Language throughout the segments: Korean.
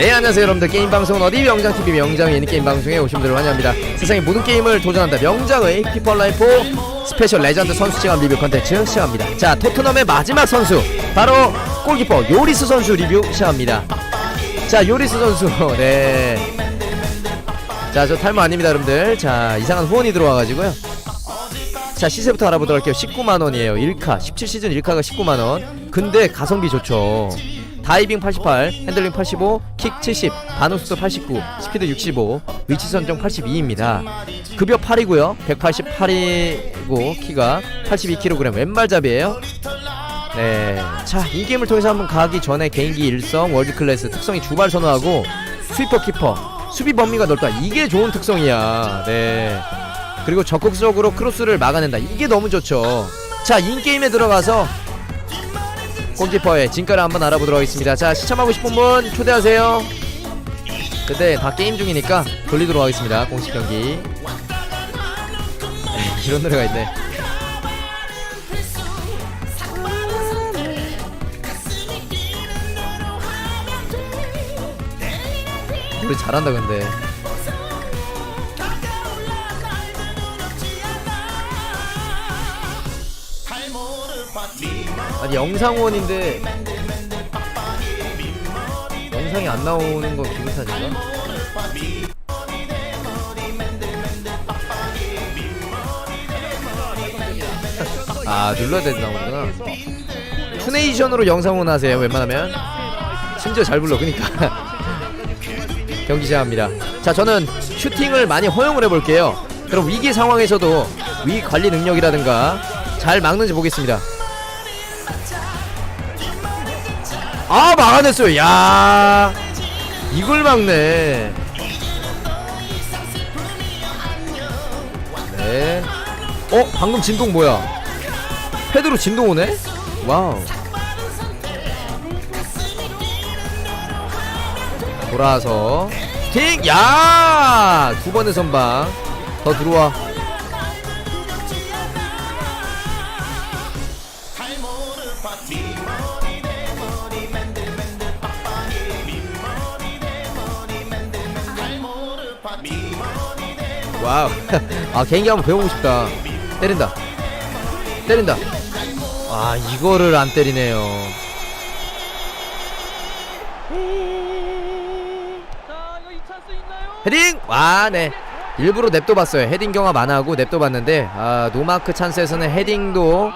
네 안녕하세요 여러분들. 게임방송은 어디? 명장TV 명장의 애니게임 방송에 오신 분들을 환영합니다. 세상의 모든 게임을 도전한다. 명장의 피펄라이프 스페셜 레전드 선수 체험 리뷰 컨텐츠 시작합니다. 자 토트넘의 마지막 선수. 바로 골키퍼 요리스 선수 리뷰 시작합니다. 자 요리스 선수. 네. 자 저 탈모 아닙니다 여러분들. 자 이상한 후원이 들어와가지고요. 자 시세부터 알아보도록 할게요. 19만원이에요. 1카. 17시즌 1카가 19만원. 근데 가성비 좋죠 다이빙 88 핸들링 85 킥 70 반응속도 89 스피드 65 위치 선정 82입니다. 급여 8이고요. 188이고 키가 82kg 왼발잡이에요. 네 자 이 게임을 통해서 한번 가기 전에 개인기 일성 월드 클래스 특성이 주발 선호하고 스위퍼 키퍼 수비 범위가 넓다. 이게 좋은 특성이야. 네 그리고 적극적으로 크로스를 막아낸다. 이게 너무 좋죠. 자 인게임에 들어가서 골키퍼의 진가를 한번 알아보도록 하겠습니다. 자 시청하고 싶은 분 초대하세요. 근데 다 게임 중이니까 돌리도록 하겠습니다. 공식 경기. 이런 노래가 있네. 노래 잘한다 근데 아니 영상원인데 영상이 안 나오는 건 기분 탓인가? 아 눌러야 되나 보구나. 투네이션으로 영상원 하세요 웬만하면. 심지어 잘 불러 그니까. 경기 시작합니다. 자 저는 슈팅을 많이 허용을 해볼게요. 그럼 위기 상황에서도 위 관리 능력이라든가 잘 막는지 보겠습니다 아 막아냈어요 야 이걸 막네 네 어? 방금 진동 뭐야 패드로 진동 오네? 와우 돌아서 팅! 야! 두 번의 선방 더 들어와 와우. 아 개인기 한번 배우고 싶다. 때린다. 때린다. 아 이거를 안 때리네요? 헤딩? 와네. 일부러 냅둬 봤어요. 헤딩 경험 안 하고 냅둬 봤는데 아 노마크 찬스에서는 헤딩도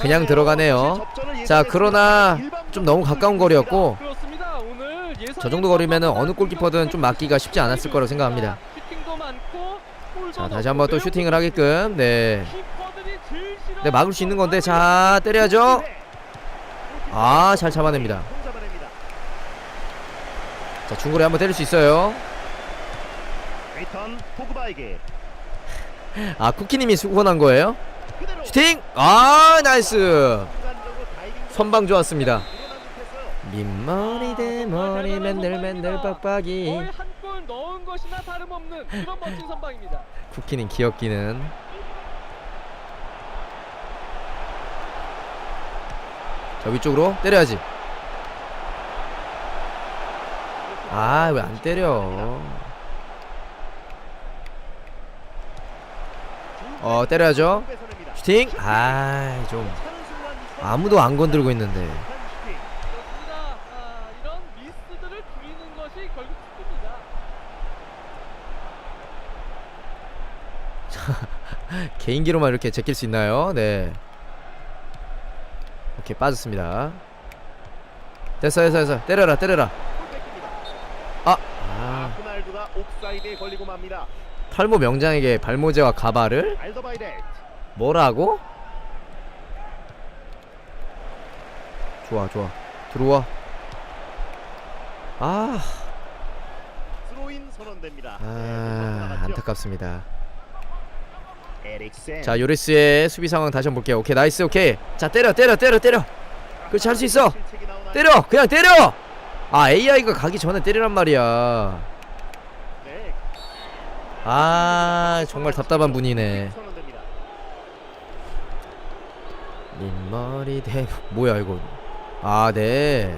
그냥 들어가네요. 자 그러나 좀 너무 가까운 거리였고 저 정도 거리면은 어느 골키퍼든 좀 막기가 쉽지 않았을 거라고 생각합니다 자 다시 한번 또 슈팅을 하게끔 네. 네, 막을 수 있는 건데 자 때려야죠. 아 잘 잡아냅니다. 자 중거리 한번 때릴 수 있어요. 아 쿠키님이 후원한 거예요? 슈팅! 아 나이스! 선방 좋았습니다. 민머리 대머리 맨들 맨들 빡빡이. 넣은 것이나 다름없는 그런 멋진 선방입니다. 쿠키님 귀엽기는. 자 위쪽으로 때려야지. 아 왜 안 때려? 어 때려야죠. 슈팅. 아좀 아무도 안 건들고 있는데 슈팅. 그렇습니다. 아, 이런 미스들을 줄이는 것이 결국 축구입니다. 개인기로만 이렇게 제낄 수 있나요? 네. 오케이 빠졌습니다. 됐어 됐어 됐어 때려라 때려라. 아, 아. 탈모 명장에게 발모제와 가발을 뭐라고? 좋아 좋아 들어와. 아. 아 네, 안타깝습니다. 자 요리스의 수비 상황 다시 한번 볼게요. 오케이 나이스 오케이. 자 때려 때려 때려 때려. 그렇지 할 수 있어. 때려 그냥 때려. 아 AI가 가기 전에 때리란 말이야. 네, 아 정말 답답한 분이네. 민머리 대 뭐야 이거 아네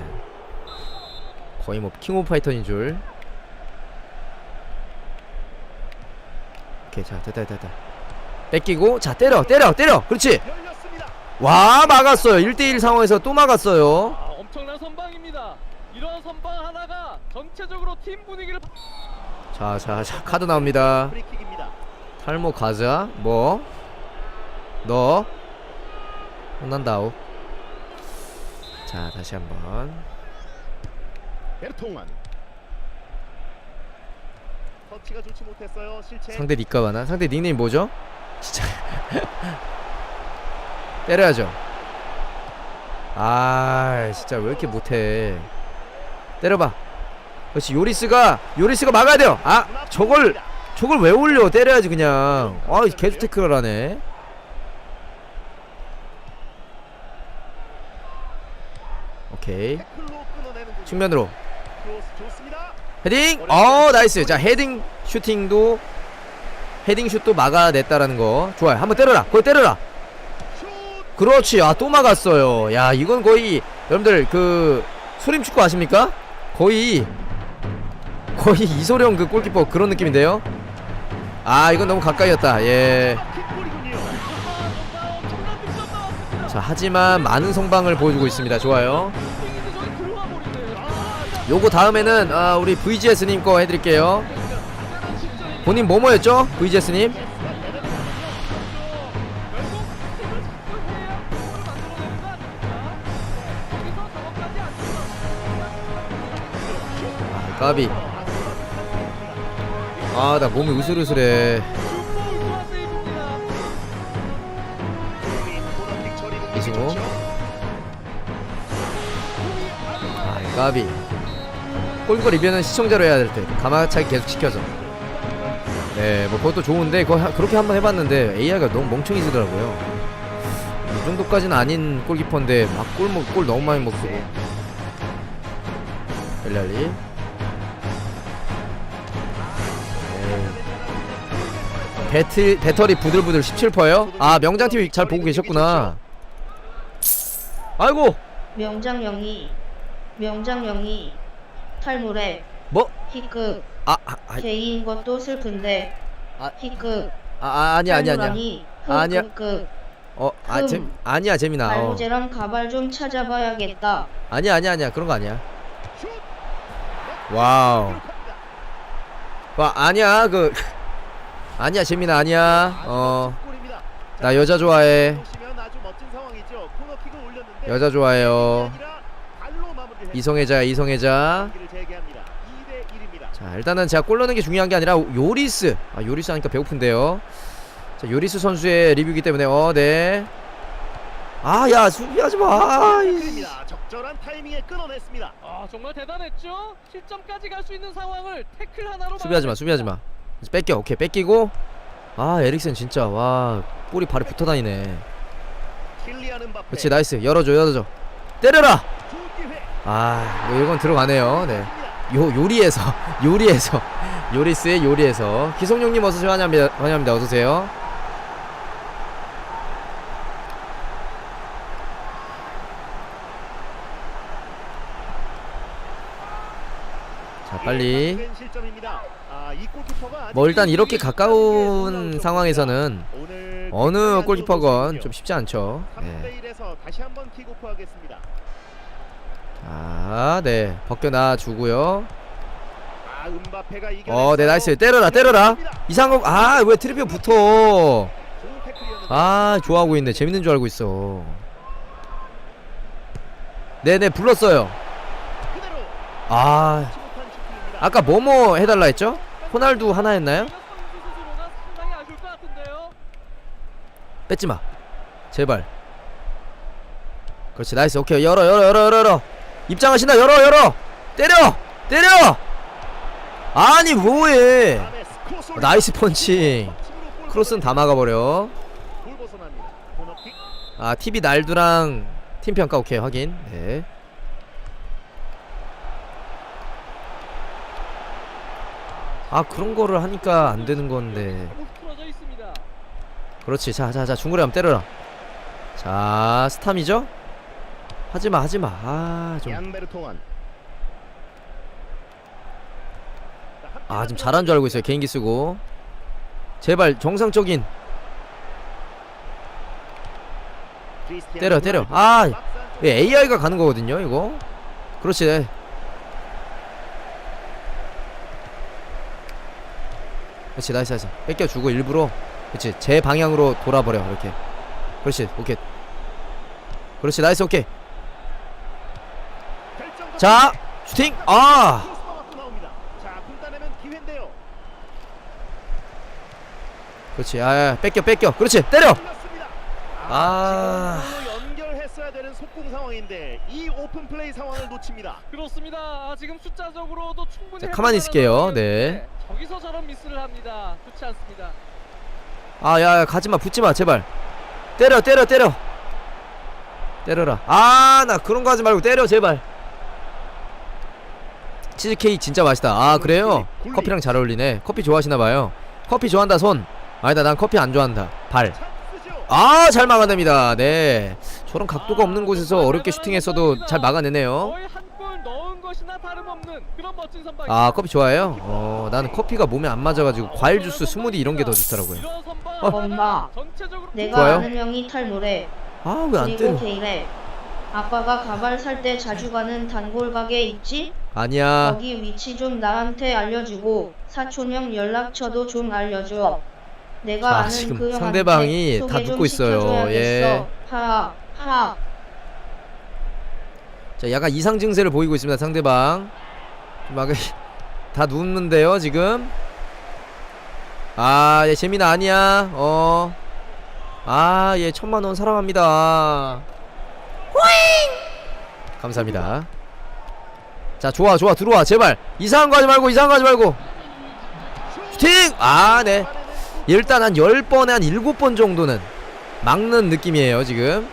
거의 뭐 킹 오브 파이터인 줄 오케이 자 됐다 됐다 됐다 뺏기고 자 때려 때려 때려 그렇지. 와 막았어요 1대1 상황에서 또 막았어요 아, 엄청난 선방입니다. 이런 선방 하나가 전체적으로 팀 분위기를 바- 자자 자 카드 나옵니다 프리킥입니다. 탈모 가자 뭐? 너 혼난다오 자 다시 한번 베르통안. 터치가 좋지 못했어요. 실체. 상대 니까바나 상대 닉네임 뭐죠? 진짜. 때려야죠. 아 진짜 왜 이렇게 못해. 때려봐. 그렇지 요리스가 요리스가 막아야 돼요. 아 저걸 저걸 왜 올려? 때려야지 그냥. 아 계속 태클을 하네. 오케이. 측면으로. 헤딩. 어 나이스. 자 헤딩 슈팅도 헤딩 슛도 막아냈다라는 거. 좋아요. 한번 때려라. 거기 때려라. 슛. 그렇지. 아 또 막았어요. 야 이건 거의 여러분들 그 소림 축구 아십니까? 거의 거의 이소령 그 골키퍼 그런 느낌인데요? 아 이건 너무 가까이였다. 득점 나왔습니다. 하지만 많은 성방을 보여주고 있습니다. 좋아요. 요거 다음에는 아, 우리 VGS님 거 해드릴게요 본인 뭐뭐였죠? VGS님? 아 까비. 아 나 몸이 으슬으슬해. 좋죠. 아 까비. 골키퍼 리뷰는 시청자로 해야 될때 가마차기 계속 시켜서 네 뭐 그것도 좋은데 그거 하- 그렇게 한번 해봤는데 AI가 너무 멍청이지더라고요. 이 정도까지는 아닌 골키퍼인데 막골골 너무 많이 먹고. 벨랄리. 네. 배틀 배터리 부들부들 17%요? 아 명장TV 잘 보고 계셨구나. 아이고! 명장영이 명장영이 탈모래. 뭐? H급 아, 아, 아, K인 것도 슬픈데 아. H급 아, 아 아니야 아니야 아니야 탈모라니 아니야. 흑급급 어, 아, 흠. 재, 아니야 재민아. 어. 발모제랑 가발 좀 찾아봐야겠다 아니야 아니야 아니야 그런 거 아니야. 슛. 와우. 와 아니야 그 아니야 재민아 아니야. 어, 나 여자 좋아해. 여자 좋아해요. 아니라 발로 마무리를 이성애자 이성애자. 자 일단은 제가 골 넣는 게 중요한 게 아니라 요리스. 아 요리스 하니까 배고픈데요. 자 요리스 선수의 리뷰이기 때문에 어 네. 아 야 수비하지 마. 아이. 태클입니다. 적절한 타이밍에 끊어냈습니다. 아 정말 대단했죠? 실점까지 갈 수 있는 상황을 태클 하나로 수비하지 마 수비하지 마. 그래서 뺏겨 오케이 뺏기고. 아 에릭센 진짜 와 볼이 발에 붙어 다니네. 킬리안. 그렇지 나이스 열어줘 열어줘 때려라 두 기회. 아뭐 이건 들어가네요 네 요 요리에서 요리에서 요리스의 요리에서. 기성용님 어서 오세요. 환영합니다. 환영합니다. 어서 오세요. 자 빨리. 뭐 일단 이렇게 가까운 상황에서는 어느 골키퍼건 좀 쉽지 않죠. 3대 네. 1에서 다시 한번 킥오프하겠습니다. 아네 벗겨놔 주고요 아. 어네 나이스 때려라 때려라 이상국 아왜 트리비어 붙어 아 좋아하고 있네 재밌는 줄 알고 있어 네네 불렀어요 그대로 아. 아까 뭐뭐 해달라 했죠? 호날두 하나 했나요? 같은데요. 뺏지 마 제발 그렇지 나이스 오케이 열어 열어 열어 열어 열어 입장하신다. 열어 열어. 때려 때려. 아니 뭐해? 나이스 펀칭. 크로스는 다 막아버려. 아 TV 날두랑 팀 평가 오케이 확인. 네. 아 그런 거를 하니까 안 되는 건데. 그렇지. 자자자 중거리 한번 때려라. 자 스탐이죠 하지마 하지마. 아좀. 얀베르통안. 아 지금 잘한 줄 알고 있어요 개인기 쓰고. 제발 정상적인. 때려, 때려. 아. 예, AI가 가는 거거든요 이거. 그렇지. 그렇지 나이스 나이스. 뺏겨주고 일부러 그렇지 제 방향으로 돌아버려 이렇게. 그렇지 오케이. 그렇지 나이스 오케이 자 슈팅 아. 그렇지 아 뺏겨 뺏겨 그렇지 때려. 아. 연결했어야 되는 속공 상황인데 이 오픈 플레이 상황을 놓칩니다. 그렇습니다. 아, 지금 숫자적으로도 충분히 자, 가만히 있을게요. 네. 저기서 저런 미스를 합니다. 좋지 않습니다. 아야 가지마 붙지마 제발 때려 때려 때려 때려라 아 나 그런 거 하지 말고 때려 제발 치즈 케이크 진짜 맛있다 아 그래요. 커피랑 잘 어울리네 커피 좋아하시나봐요 커피 좋아한다 손 아니다 난 커피 안 좋아한다 발. 아 잘 막아냅니다 네 저런 각도가 없는 곳에서 어렵게 슈팅했어도 잘 막아내네요. 아 커피 좋아해요? 어 나는 커피가 몸에 안 맞아가지고 과일 주스 스무디 이런 게 더 좋더라고요 어. 엄마, 내가 좋아요? 아는 형이 탈모래. 아 왜안 그리고 때려 게이래. 아빠가 가발 살 때 자주 가는 단골 가게 있지? 아니야 거기 위치 좀 나한테 알려주고 사촌형 연락처도 좀 알려줘. 내가 자, 아는 지금 그 형한테 상대방이 소개 다 좀 듣고 있어요. 시켜줘야겠어. 예. 하, 하. 자 약간 이상 증세를 보이고 있습니다 상대방 막 다 눕는데요 지금 아얘 재민아 아니야 어아얘 천만 원 사랑합니다 감사합니다 자 좋아 좋아. 들어와 제발. 이상한 거 하지 말고 이상한 거 하지 말고. 슈팅! 아네. 일단 한 10번에 한 7번 정도는 막는 느낌이에요 지금.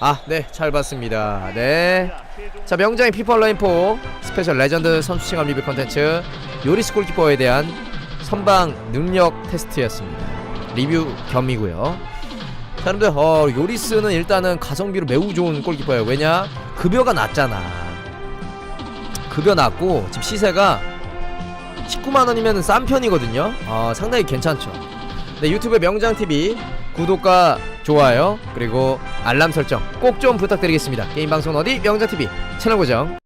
아, 네, 잘 봤습니다. 네. 자, 명장의 피파 온라인 4 스페셜 레전드 선수 칭함 리뷰 컨텐츠. 요리스 골키퍼에 대한 선방 능력 테스트였습니다. 리뷰 겸이고요. 자, 여러분들, 어, 요리스는 일단은 가성비로 매우 좋은 골키퍼예요. 왜냐? 급여가 낮잖아. 급여 낮고 지금 시세가 19만 원이면 싼 편이거든요. 어, 상당히 괜찮죠. 네, 유튜브 명장 TV 구독과 좋아요 그리고 알람 설정 꼭 좀 부탁드리겠습니다. 게임 방송 어디 명장 TV 채널 고정